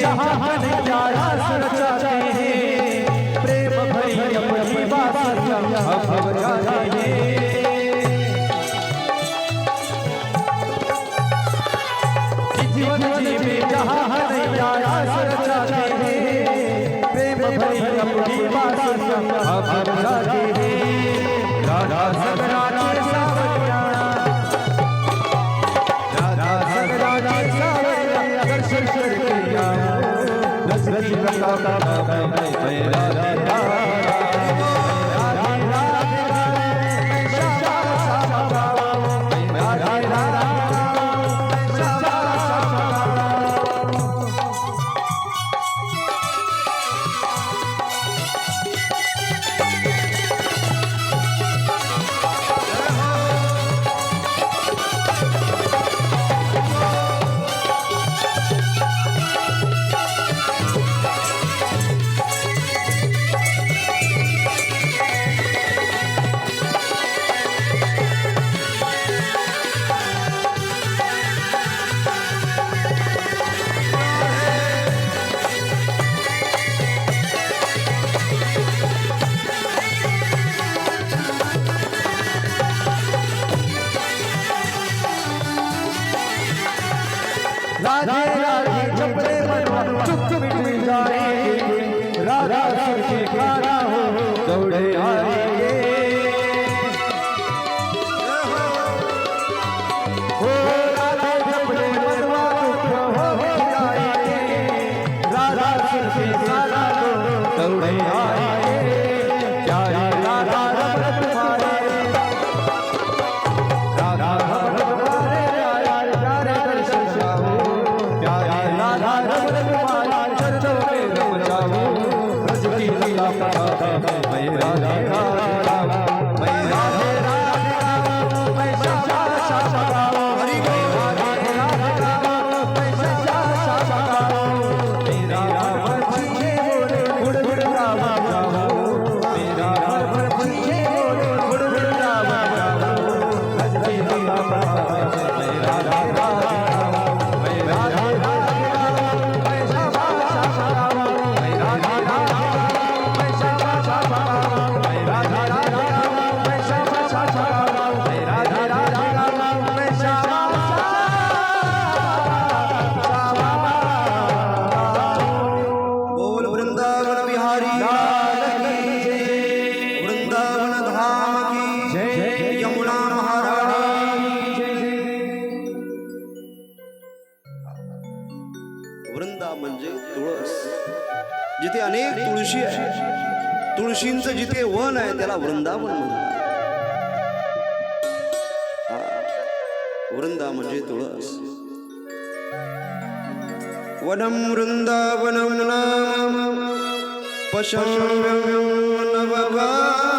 जहाँ कन्हैया रास रचाते हैं। प्रेम भरी अपनी बात हम बजाते हैं जीवन जी में जहाँ कन्हैया रास रचाते हैं। प्रेम भरी अपनी बात हम बजाते हैं राधा सगराचे Bye. राधा सुर वृंदावन म्हणतात वृंदा म्हणजे तुळस. वनं वृन्दावनं नाम पशम्यनवगाननम्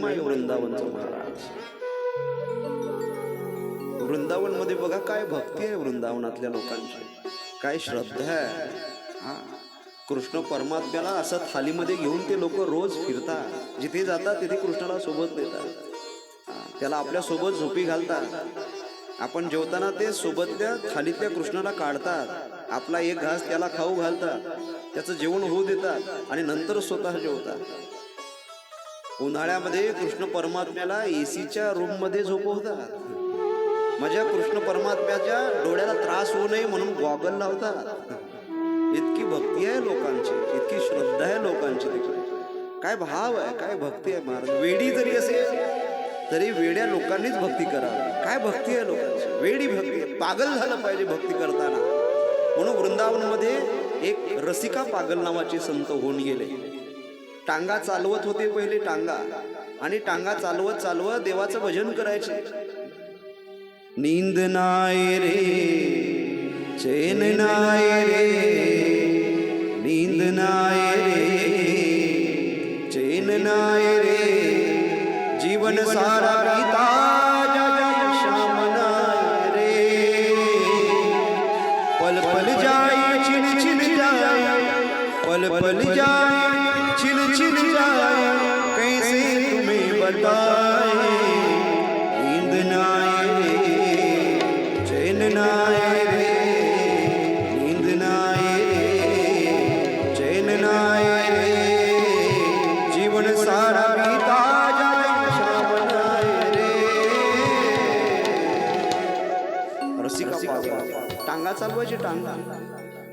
महिमा आहे वृंदावनचा महाराज. वृंदावनमध्ये बघा काय भक्ती आहे वृंदावनातल्या लोकांची. काय श्रद्धा आहे. हा. कृष्ण परमात्म्याला असं थालीमध्ये घेऊन ते लोक रोज फिरतात. जिथे जातात तिथे कृष्णाला सोबत देतात त्याला आपल्यासोबत झोपी घालतात. आपण जेवताना ते सोबतल्या थालीतल्या कृष्णाला काढतात. आपला एक घास त्याला खाऊ घालतात. त्याचं जेवण होऊ देतात आणि नंतर स्वतः जेवतात. उन्हाळ्यामध्ये कृष्ण परमात्म्याला एसीच्या रूममध्ये झोपवतात. माझ्या कृष्ण परमात्म्याच्या डोळ्याला त्रास होऊ नये म्हणून गॉगल लावतात. इतकी भक्ती आहे लोकांची इतकी श्रद्धा आहे लोकांची तिकडे. काय भाव आहे काय भक्ती आहे महाराज. वेडी जरी असेल तरी वेड्या लोकांनीच भक्ती करावी. काय भक्ती आहे लोकांची? वेडी भक्ती आहे. पागल झालं पाहिजे भक्ती करताना. म्हणून वृंदावनमध्ये एक रसिका पागल नावाचे संत होऊन गेले. टांगा चालवत होते पहिले टांगा. आणि टांगा चालवत चालवत देवाचं भजन करायचे. नींद नाय रे चैन नाय रे नींद नाय रे चैन नाय रे जीवन सारा बीता श्याम रे. पल पल जाय छिन छिन जाय पल पल जाय छिल छिल जाए कैसे तुम्हें बताए? नींद न आए चैन न आए रे। नींद न आए चैन न आए रे। जीवन सारा बीता जाए शाम न आए रे। रसिका टांगा चालवायची टांगा।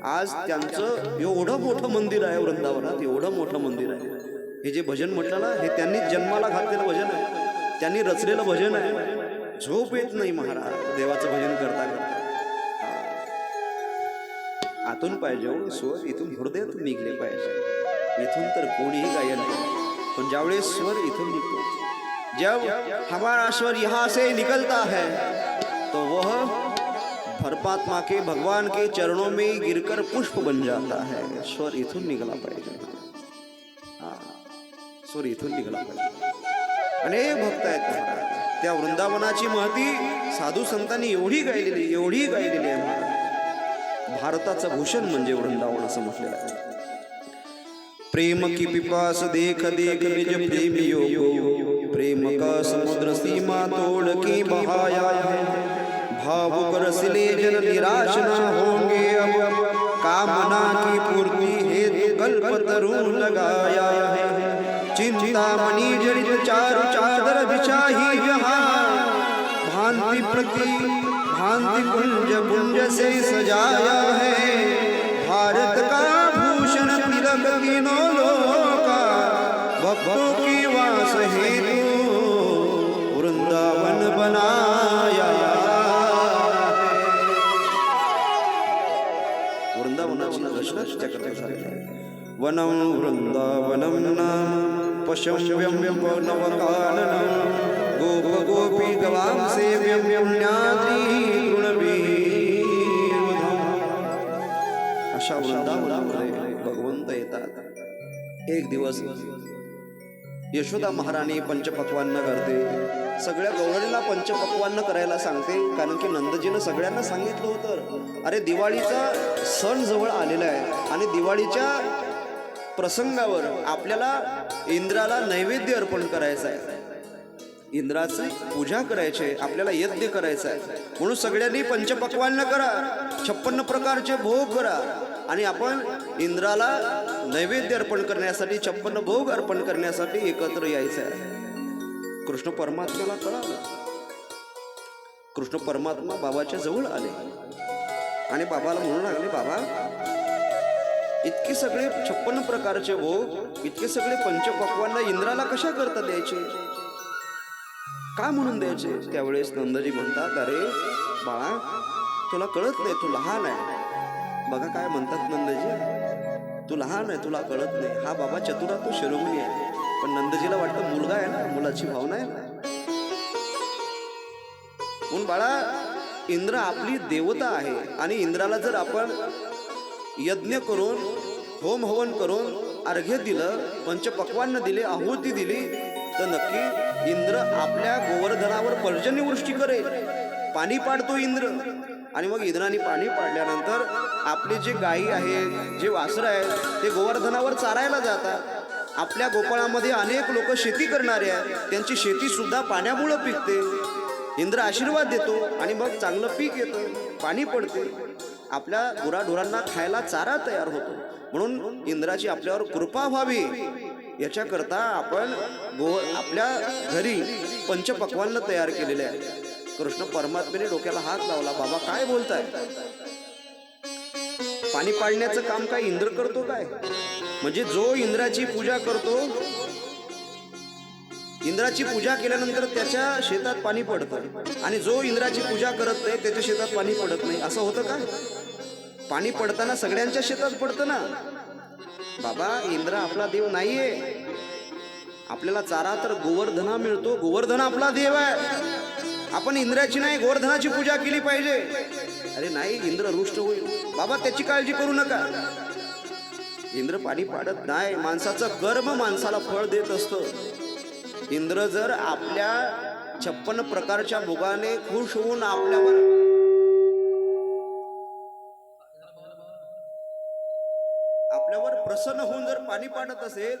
आज त्यांचं एवढं मोठं मंदिर आहे वृंदावनात एवढं मोठं मंदिर आहे. हे जे भजन म्हटलं ना हे त्यांनी जन्माला घातलेलं भजन आहे. त्यांनी रचलेलं भजन आहे. झोप येत नाही महाराज देवाचं भजन करता करता. आतून पाहिजे हो, स्वर इथून हृदयातून निघले पाहिजे. इथून तर कोणीही गायन नाही. पण ज्यावेळेस स्वर इथून निघतो जब हमारा स्वर यहाँ से निकलता है तो वह परमात्मा के भगवान के चरणों में गिरकर पुष्प बन जाता है। स्वर इथून निघाला पाहिजे। हा स्वर इथून निघाला पाहिजे। अनेक भक्त आहेत त्या वृंदावनाची महती साधू संतांनी एवढी गायलेली एवढी गायलेली आहे महाराज. भारताचं भूषण म्हणजे वृंदावन असं म्हटलेलं आहे. प्रेम की पिपास देख देख निज प्रेमियो प्रेम का समुद्र सीमा तोड़ के बहाया है। भावुक रसिले जन निराश न होंगे अब। कामना की पूर्ति हेतु कल्प तरुण लगाया है। चिंता मणि जड़ित चारु चादर बिछाही जहाँ भांति प्रति भांति कुंज कुंज से सजाया है। भारत का भूषण तिलक तीनों लोका। भक्तों की वास हेतु वनं वृन्दावनं नाम पशव्यं नवकाननं। गोपगोपी गवां सेव्यं पुण्याद्री अशा वृंदावनामध्ये भगवंत येतात। एक दिवस यशोदा महाराणी पंचपक्वान्न करते। सगळ्या गौरणीला पंचपक्वान्न करायला सांगते. कारण की नंदजीनं सगळ्यांना सांगितलं होतं. अरे दिवाळीचा सण जवळ आलेला आहे. आणि दिवाळीच्या प्रसंगावर आपल्याला इंद्राला नैवेद्य अर्पण करायचं आहे इंद्राची पूजा करायची आहे आपल्याला यज्ञ करायचं आहे म्हणून सगळ्यांनी पंचपक्वान्न करा. छप्पन्न प्रकारचे भोग करा. आणि आपण इंद्राला नैवेद्य अर्पण करण्यासाठी छप्पन्न भोग अर्पण करण्यासाठी एकत्र यायचं आहे कृष्ण परमात्म्याला कळालं. कृष्ण परमात्मा बाबाच्या जवळ आले. आणि बाबाला म्हणू लागले बाबा इतके सगळे छप्पन प्रकारचे भोग इतके सगळे पंचपक्वांना इंद्राला कशा करता द्यायचे? का म्हणून द्यायचे? त्यावेळेस नंदजी म्हणतात अरे बाळा तुला कळत नाही तू लहान आहे. बघा काय म्हणतात नंदजी. तू लहान आहे तुला कळत नाही. हा बाबा चतुरा तू शिरोमणी आहे. पण नंदजीला वाटतं मुलगा आहे ना मुलाची भावना आहे ना. म्हणून बाळा इंद्र आपली देवता आहे आणि इंद्राला जर आपण यज्ञ करून होम हवन करून अर्घ्य दिलं पंचपक्वान्न दिले आहुती दिली तर नक्की इंद्र आपल्या गोवर्धनावर पर्जन्यवृष्टी करेल. पाणी पाडतो इंद्र. आणि मग इंद्राने पाणी पाडल्यानंतर आपले जे गायी आहे जे वासरं आहेत ते गोवर्धनावर चारायला जातात. आपल्या गोपाळामध्ये अनेक लोक शेती करणारे आहेत. त्यांची शेती सुद्धा पाण्यामुळं पिकते. इंद्र आशीर्वाद देतो आणि मग चांगलं पीक येतं पाणी पडते. आपल्या गुराढोरांना खायला चारा तयार होतो. म्हणून इंद्राची आपल्यावर कृपा व्हावी. याच्याकरता आपण गो आपल्या घरी पंचपक्वान्न तयार केलेले आहे. कृष्ण परमात्म्याने डोक्याला हात लावला बाबा काय बोलताय? पाणी पाडण्याचं काम काय इंद्र करतो काय? म्हणजे जो इंद्राची पूजा करतो इंद्राची पूजा केल्यानंतर त्याच्या शेतात पाणी पडतं. आणि जो इंद्राची पूजा करत नाही त्याच्या शेतात पाणी पडत नाही. असं होतं का? पाणी पडताना सगळ्यांच्या शेतात पडतं ना. बाबा इंद्र आपला देव नाहीये. आपल्याला चारा तर गोवर्धना मिळतो. गोवर्धन आपला देव आहे. आपण इंद्राची नाही गोवर्धनाची पूजा केली पाहिजे. अरे नाही इंद्र रुष्ट होईल. बाबा त्याची काळजी करू नका. इंद्र पाणी पाडत नाही माणसाचं कर्म माणसाला फळ देत असतं. इंद्र जर आपल्या छप्पन प्रकारच्या भोगाने खुश होऊन आपल्यावर आपल्यावर प्रसन्न होऊन जर पाणी पाडत असेल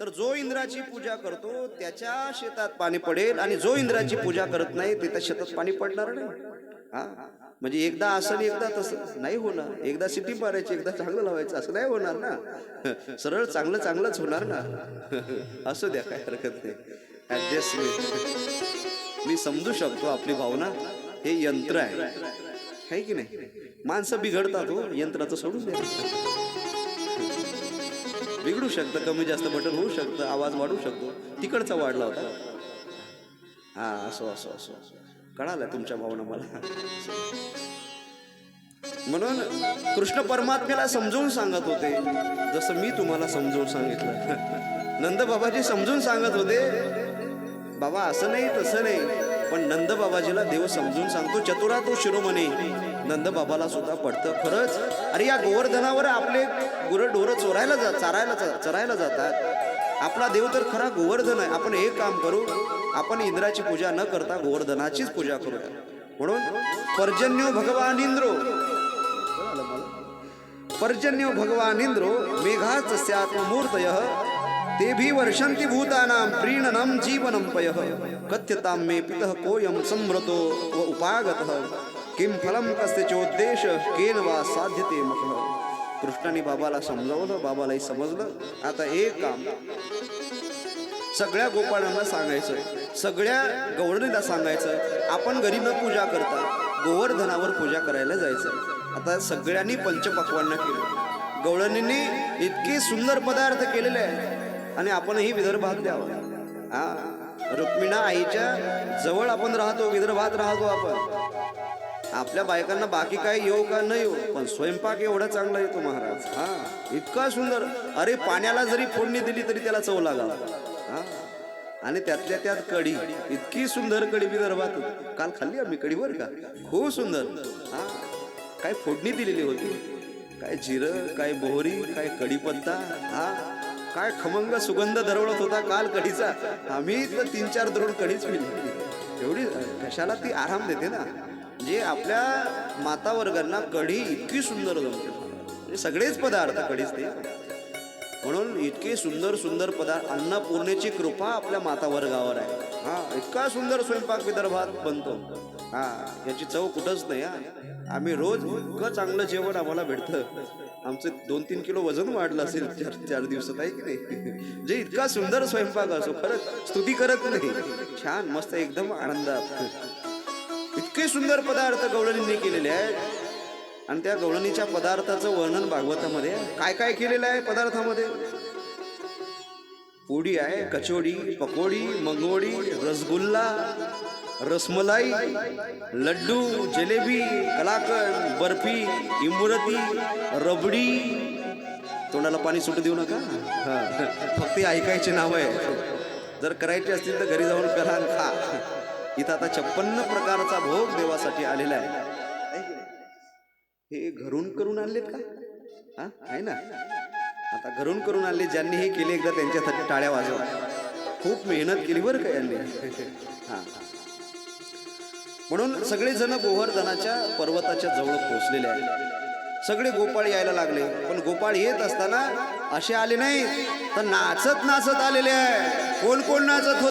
तर जो इंद्राची पूजा करतो त्याच्या शेतात पाणी पडेल आणि जो इंद्राची पूजा करत नाही त्याच्या शेतात पाणी पडणार नाही. हा म्हणजे एकदा असं आणि एकदा तसं. नाही होणार. एकदा सिटी मारायची एकदा चांगलं लावायचं असं नाही होणार ना. सरळ चांगलं चांगलंच होणार ना. असू द्या काय हरकत नाही. ऍडजस्टमेंट मी समजू शकतो आपली भावना. हे यंत्र आहे. आहे की नाही? माणसं बिघडतात हो. यंत्राचं सोडून द्या. बिघडू शकतं कमी जास्त बटन होऊ शकतं आवाज वाढू शकतो. तिकडचा वाढला होता. हा असो असो असो. कळालं तुमच्या भावना मला? म्हणून कृष्ण परमात्म्याला समजून सांगत होते. जसं मी तुम्हाला समजून सांगितलं. नंद बाबाजी समजून सांगत होते. बाबा असं नाही तसं नाही. पण नंद बाबाजीला देव समजून सांगतो. चतुरा तो शिरोमणी. नंद बाबाला सुद्धा पडतं खरंच. अरे या गोवर्धनावर आपले गुरं ढोरं चोरायला जा चारायला जा- चरायला जातात. आपला देव तर खरा गोवर्धन आहे. आपण एक काम करू आपण इंद्राची पूजा न करता गोवर्धनाचीच पूजा करूया. म्हणून पर्जन्यो भगवान इंद्रो पर्जन्यो भगवान इंद्रो मेघाच स्यात्मूर्तय ते भी वर्षन्ति भूतानां प्रीणनं जीवनं पयः। कथ्यतां मे पितः कोयम संवृतो व उपागतः। किं फलं कस्य चोद्देश केन वा साध्यते मकः। कृष्णाने बाबाला समजावलं बाबालाही समजलं. आता हे काम सगळ्या गोपाळांना सांगायचं सगळ्या गवळणीला सांगायचं आपण घरी न पूजा करता गोवर्धनावर पूजा करायला जायचं. आता सगळ्यांनी पंचपक्वांना केलं. गवळणींनी इतके सुंदर पदार्थ केलेले आहेत आणि आपणही विदर्भात द्यावं. हा रुक्मिणा आईच्या जवळ आपण राहतो विदर्भात राहतो आपण. आपल्या बायकांना बाकी काय येऊ का न येऊ पण स्वयंपाक एवढा चांगला येतो महाराज. हा इतका सुंदर. अरे पाण्याला जरी फोडणी दिली तरी त्याला चव लागा हा? आणि त्यातल्या त्यात कढी. इतकी सुंदर कढी विदर्भात काल खाल्ली आम्ही कढी बरं का? खूप सुंदर. हा? काय फोडणी दिलेली होती. काय जिरं काय बोहरी काय कढीपत्ता. हा? काय खमंग सुगंध दरवळत होता काल कढीचा. आम्ही तीन चार द्रोण कढीच मिळली एवढी कशाला ती आराम देते ना? जे आपल्या माता वर्गांना कढी इतकी सुंदर जमते. म्हणजे सगळेच पदार्थ कढीच ते. म्हणून इतके सुंदर सुंदर पदार्थ अन्नपूर्णेची कृपा आपल्या माता वर्गावर आहे. हा इतका सुंदर स्वयंपाक विदर्भात बनतो. हा याची चव कुठंच नाही हा. आम्ही रोज इतकं चांगलं जेवण आम्हाला भेटतं. आमचं दोन तीन किलो वजन वाढलं असेल चार चार दिवसात आहे की नाही? जे इतका सुंदर स्वयंपाक असो खरंच स्तुती करत नाही. छान मस्त एकदम आनंदात. इतके सुंदर पदार्थ गवळणींनी केलेले आहेत. आणि त्या गवळणीच्या पदार्थाचं वर्णन भागवतामध्ये काय काय केलेलं आहे पदार्थामध्ये? पोडी आहे कचोडी पकोडी मंगोडी रसगुल्ला रसमलाई लड्डू जलेबी कलाकंद बर्फी इमुरती रबडी. तोंडाला पाणी सुट देऊ नका. हा. फक्त ऐकायचे नाव आहे जर करायचे असतील तर घरी जाऊन करा खा. इथं आता छप्पन्न प्रकारचा भोग देवासाठी आलेला आहे. हे घरून करून आणलेत का? हा? आहे ना? आता घरून करून आणले ज्यांनी हे केले एकदा त्यांच्यासाठी टाळ्या वाजवा. खूप मेहनत केली बरं का यांनी. हा. म्हणून सगळेजण गोवर्धनाच्या पर्वताच्या जवळ पोहोचलेले आहेत. सगळे गोपाळ यायला लागले. पण गोपाळ येत असताना असे आले नाही तर नाचत नाचत आलेले आहे कोण कोण नाचत